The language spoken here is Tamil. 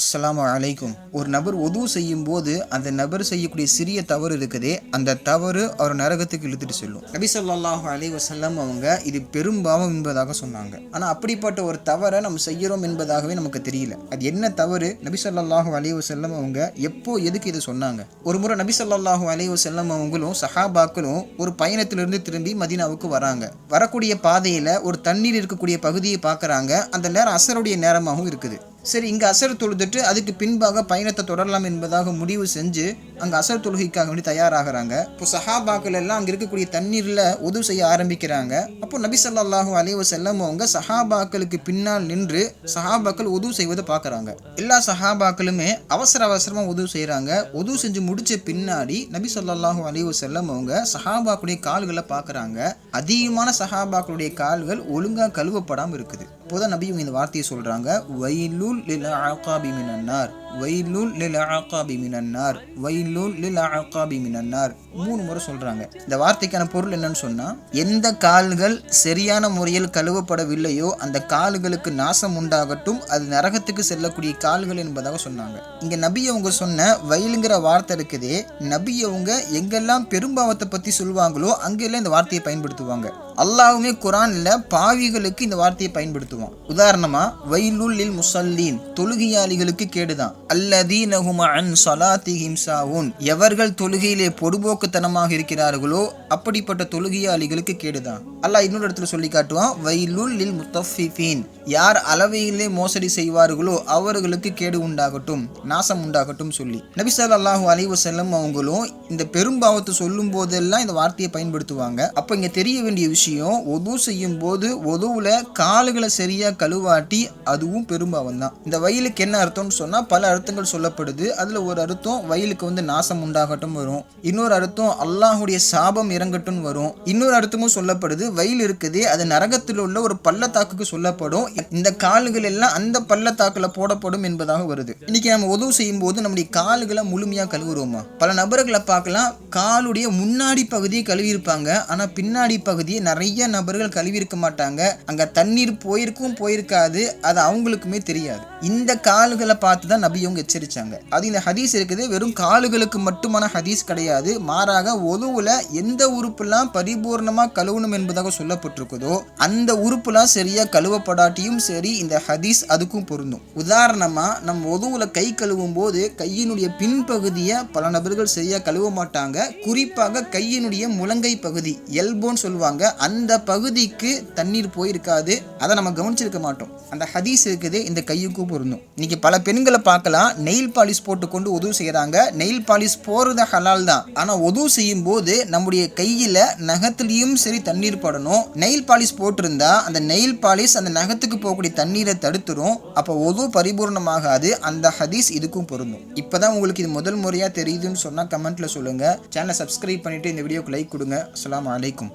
அஸ்ஸலாமு அலைக்கும் ஒரு நபர் உதவு செய்யும் போது அந்த நபர் செய்யக்கூடிய சிறிய தவறு இருக்குதே அந்த தவறு அவர் நரகத்துக்கு இழுத்துட்டு செல்லும். நபி சொல்லாஹு அலைஹி வசல்லம் அவங்க இது பெரும்பாவம் என்பதாக சொன்னாங்க. ஆனால் அப்படிப்பட்ட ஒரு தவறை நம்ம செய்கிறோம் என்பதாகவே நமக்கு தெரியல. அது என்ன தவறு? நபி சொல்லாஹு அலைஹி வசல்லம் அவங்க எப்போ எதுக்கு இதை சொன்னாங்க? ஒரு முறை நபி சொல்லாஹு அலைஹி வசல்லம் அவங்களும் சஹாபாக்களும் ஒரு பயணத்திலிருந்து திரும்பி மதீனாவுக்கு வராங்க. வரக்கூடிய பாதையில் ஒரு தண்ணீர் இருக்கக்கூடிய பகுதியை பார்க்குறாங்க அந்த நேரம் அசருடைய நேரமாகவும் இருக்குது. சரி இங்கே அசர் தொழுதுட்டு அதுக்கு பின்பாக பயணத்தை தொடரலாம் என்பதாக முடிவு செஞ்சு அங்கே அசர் தொழுகைக்காக வேண்டி தயாராகிறாங்க. இப்போ சஹாபாக்கள் எல்லாம் அங்கே இருக்கக்கூடிய தண்ணீரில் உதவு செய்ய ஆரம்பிக்கிறாங்க. அப்போ நபி சல்லாஹூ அலைஹி வஸல்லம் அவங்க சஹாபாக்களுக்கு பின்னால் நின்று சஹாபாக்கள் உதவு செய்வதை பார்க்குறாங்க. எல்லா சஹாபாக்களுமே அவசர அவசரமாக உதவு செய்கிறாங்க உதவு செஞ்சு முடிச்ச பின்னாடி நபி சொல்லாஹூ அலைஹி வஸல்லம் அவங்க சஹாபாக்களுடைய கால்களை பார்க்குறாங்க. அதிகமான சஹாபாக்களுடைய கால்கள் ஒழுங்காக கழுவப்படாமல் இருக்குது. இப்போதான் நபி இவங்க இந்த வார்த்தையை சொல்கிறாங்க வைலுல் லில் ஆகாபி மினன்னார் வைலுல் லில் ஆகாபி மினன்னார் வைலுல் லில் அகாபி மினன்னார். மூணு முறை சொல்கிறாங்க இந்த வார்த்தைக்கான பொருள் என்னன்னு சொன்னால் எந்த கால்கள் சரியான முறையில் கழுவப்படவில்லையோ அந்த கால்களுக்கு நாசம் உண்டாகட்டும் அது நரகத்துக்கு செல்லக்கூடிய கால்கள் என்பதாக சொன்னாங்க. இங்கே நபி அவங்க சொன்ன வயலுங்கிற வார்த்தை இருக்குதே நபி அவங்க எங்கெல்லாம் பெரும்பாவத்தை பற்றி சொல்லுவாங்களோ அங்கெல்லாம் இந்த வார்த்தையை பயன்படுத்துவாங்க. அல்லாஹ்வுமே குரான்ல பாவிகளுக்கு இந்த வார்த்தையை பயன்படுத்துவான். உதாரணமா வைலுல் லில் முசல்லீன் தொழுகையாளிகளுக்கு கேடுதான். அல்லதீனஹும் அன் ஸலாத்திஹிம் சாவுன் எவர்கள் தொழுகையிலே பொடுபோக்குத்தனமாக இருக்கிறார்களோ அப்படிப்பட்ட தொழுகையாளிகளுக்கு கேடுதான். அல்லாஹ் இன்னொரு இடத்துல சொல்லி காட்டுவான் வைலுல்லில் முத்தஃபிஃபீன். யார் அளவையிலே மோசடி செய்வார்களோ அவர்களுக்கு கேடு உண்டாகட்டும் நாசம் உண்டாகட்டும் சொல்லி. நபிசல் ஸல்லல்லாஹு அலைவு செல்லும் அவங்களும் இந்த பெரும்பாவத்தை சொல்லும் போதெல்லாம் இந்த வார்த்தையை பயன்படுத்துவாங்க. அப்போ இங்க தெரிய வேண்டிய விஷயம் ஒது செய்யும் போது ஒதுவில் கால்களை சரியாக கழுவாட்டி அதுவும் பெரும்பாவம் தான் இந்த வயலுக்கு என்ன அர்த்தம்னு சொன்னால் பல அர்த்தங்கள் சொல்லப்படுது. அதில் ஒரு அர்த்தம் வயலுக்கு வந்து நாசம் உண்டாகட்டும் வரும். இன்னொரு அர்த்தம் அல்லாஹுடைய சாபம் இறங்கட்டும் வரும். இன்னொரு அர்த்தமும் சொல்லப்படுது வயல் இருக்குது அது நரகத்தில் உள்ள ஒரு பள்ளத்தாக்குக்கு சொல்லப்படும். இந்த கால்கள் எல்லாம் அந்த பள்ளத்தாக்கில் போடப்படும் என்பதாக வருது. இன்னைக்கு நம்ம உதவு செய்யும் போது நம்முடைய கால்களை முழுமையாக கழுவுறோமா? பல நபர்களை பார்க்கலாம் காலுடைய முன்னாடி பகுதியை கழுவி இருப்பாங்க பின்னாடி பகுதியை நிறைய நபர்கள் கழுவி இருக்க மாட்டாங்க. அங்க தண்ணீர் போயிருக்கும் போயிருக்காது. அது அவங்களுக்குமே தெரியாது. இந்த கால்களை பார்த்து தான் நபி அவங்க எச்சரிச்சாங்க. அது இந்த ஹதீஸ் இருக்குது வெறும் கால்களுக்கு மட்டுமான ஹதீஸ் கிடையாது. மாறாக ஒதுவுல எந்த உறுப்புலாம் பரிபூர்ணமா கழுவணும் என்பதாக சொல்லப்பட்டிருக்குதோ அந்த உறுப்புலாம் சரியா கழுவப்படாட்டியும் சரி இந்த ஹதீஸ் அதுக்கும் பொருந்தும். உதாரணமா நம்ம ஒதுவுல கை கழுவும் போது கையினுடைய பின்பகுதியை பல நபர்கள் சரியா கழுவ மாட்டாங்க. குறிப்பாக கையினுடைய முழங்கை பகுதி எல்போன்னு சொல்லுவாங்க. அந்த பகுதிக்கு தண்ணீர் போயிருக்காது. அதை நம்ம கவனிச்சிருக்க மாட்டோம். அந்த ஹதீஸ் இருக்குது இந்த கையுக்கும் பொருந்தும் இன்னைக்கு பல பெண்களை பார்க்கலாம் நெயில் பாலிஷ் போட்டு கொண்டு உதவு செய்கிறாங்க நெயில் பாலிஷ் போறது ஹலால் தான். ஆனால் உதவு செய்யும் போது நம்முடைய கையில் நகத்துலேயும் சரி தண்ணீர் படணும். நெயில் பாலிஷ் போட்டிருந்தா அந்த நெயில் பாலிஷ் அந்த நகத்துக்கு போகக்கூடிய தண்ணீரை தடுத்துரும். அப்போ உதவு பரிபூர்ணமாகாது. அந்த ஹதீஸ் இதுக்கும் பொருந்தும். இப்போதான் உங்களுக்கு இது முதல் முறையாக தெரியுதுன்னு சொன்னால் கமெண்ட்டில் சொல்லுங்கள் சேனலை சப்ஸ்கிரைப் பண்ணிவிட்டு இந்த வீடியோக்கு லைக் கொடுங்க. அஸ்லாம் அலைக்கும்.